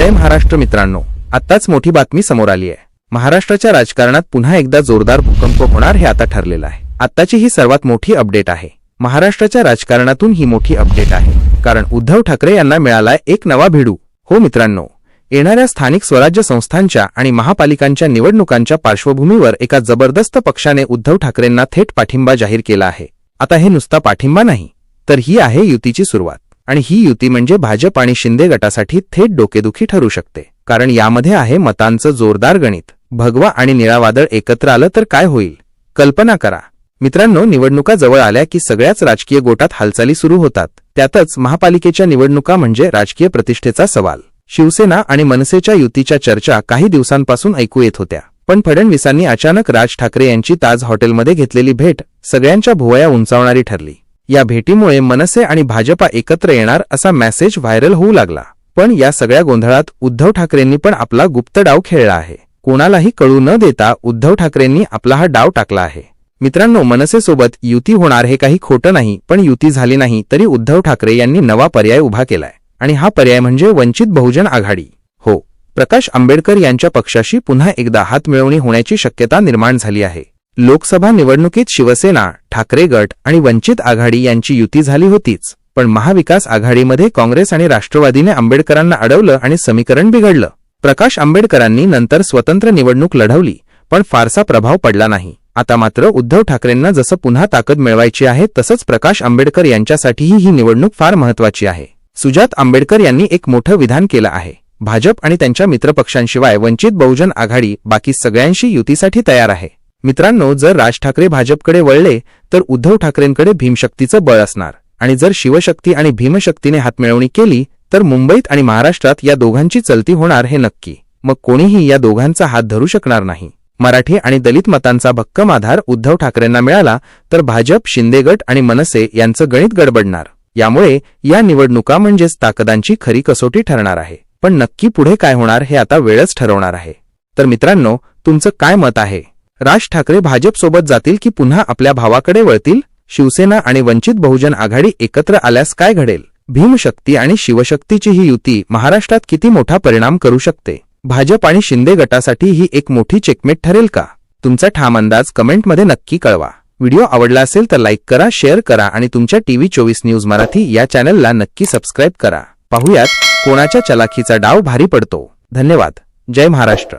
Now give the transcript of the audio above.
जय महाराष्ट्र मित्रांनो. आत्ताच मोठी बातमी समोर आली आहे. महाराष्ट्राच्या राजकारणात पुन्हा एकदा जोरदार भूकंप होणार हे आता ठरलेलं आहे. आत्ताची ही सर्वात मोठी अपडेट आहे. महाराष्ट्राच्या राजकारणातून ही मोठी अपडेट आहे. कारण उद्धव ठाकरे यांना मिळालाय एक नवा भिडू. हो मित्रांनो येणाऱ्या स्थानिक स्वराज्य संस्थांच्या आणि महापालिकांच्या निवडणुकांच्या पार्श्वभूमीवर एका जबरदस्त पक्षाने उद्धव ठाकरेंना थेट पाठिंबा जाहीर केला आहे. आता हे नुसता पाठिंबा नाही तर ही आहे युतीची सुरुवात. आणि ही युती म्हणजे भाजप आणि शिंदे गटासाठी थेट डोकेदुखी ठरू शकते. कारण यामध्ये आहे मतांचं जोरदार गणित. भगवा आणि निळावादळ एकत्र आलं तर काय होईल? कल्पना करा. मित्रांनो निवडणुका जवळ आल्या की सगळ्याच राजकीय गोटात हालचाली सुरू होतात. त्यातच महापालिकेच्या निवडणुका म्हणजे राजकीय प्रतिष्ठेचा सवाल. शिवसेना आणि मनसेच्या युतीच्या चर्चा काही दिवसांपासून ऐकू येत होत्या. पण फडणवीसांनी अचानक राज ठाकरे यांची ताज हॉटेलमध्ये घेतलेली भेट सगळ्यांच्या भुवया उंचावणारी ठरली. या भेटीमुळे मनसे आणि भाजपा एकत्र येणार असा मेसेज व्हायरल होऊ लागला. पण या सगळ्या गोंधळात उद्धव ठाकरेंनी पण आपला गुप्त डाव खेळला आहे. कोणालाही कळू न देता उद्धव ठाकरेंनी आपला हा डाव टाकला आहे. मित्रांनो मनसेसोबत युती होणार हे काही खोटं नाही पण युती झाली नाही तरी उद्धव ठाकरे यांनी नवा पर्याय उभा केलाय. आणि हा पर्याय म्हणजे वंचित बहुजन आघाडी. हो प्रकाश आंबेडकर यांच्या पक्षाशी पुन्हा एकदा हात मिळवणी होण्याची शक्यता निर्माण झाली आहे. लोकसभा निवडणुकीत शिवसेना ठाकरे गट आणि वंचित आघाडी यांची युती झाली होतीच. पण महाविकास आघाडीमध्ये काँग्रेस आणि राष्ट्रवादीने आंबेडकरांना अडवलं आणि समीकरण बिघडलं. प्रकाश आंबेडकरांनी नंतर स्वतंत्र निवडणूक लढवली पण फारसा प्रभाव पडला नाही. आता मात्र उद्धव ठाकरेंना जसं पुन्हा ताकद मिळवायची आहे तसंच प्रकाश आंबेडकर यांच्यासाठीही ही निवडणूक फार महत्वाची आहे. सुजात आंबेडकर यांनी एक मोठं विधान केलं आहे. भाजप आणि त्यांच्या मित्रपक्षांशिवाय वंचित बहुजन आघाडी बाकी सगळ्यांशी युतीसाठी तयार आहे. मित्रांनो जर राज ठाकरे भाजपकडे वळले तर उद्धव ठाकरेंकडे भीमशक्तीचं बळ असणार. आणि जर शिवशक्ती आणि भीमशक्तीने हातमिळवणी केली तर मुंबईत आणि महाराष्ट्रात या दोघांची चलती होणार हे नक्की. मग कोणीही या दोघांचा हात धरू शकणार नाही. मराठी आणि दलित मतांचा भक्कम आधार उद्धव ठाकरेंना मिळाला तर भाजप शिंदे गट आणि मनसे यांचं गणित गडबडणार. यामुळे या निवडणुका म्हणजेच ताकदांची खरी कसोटी ठरणार आहे. पण नक्की पुढे काय होणार हे आता वेळच ठरवणार आहे. तर मित्रांनो तुमचं काय मत आहे? राज ठाकरे भाजपसोबत जातील की पुन्हा आपल्या भावाकडे वळतील? शिवसेना आणि वंचित बहुजन आघाडी एकत्र आल्यास काय घडेल? भीमशक्ती आणि शिवशक्तीची ही युती महाराष्ट्रात किती मोठा परिणाम करू शकते? भाजप आणि शिंदे गटासाठी ही एक मोठी चेकमेट ठरेल का? तुमचा ठाम अंदाज कमेंटमध्ये नक्की कळवा. व्हिडिओ आवडला असेल तर लाईक करा शेअर करा आणि तुमच्या टीव्ही चोवीस न्यूज मराठी या चॅनलला नक्की सबस्क्राईब करा. पाहुयात कोणाच्या चलाखीचा डाव भारी पडतो. धन्यवाद. जय महाराष्ट्र.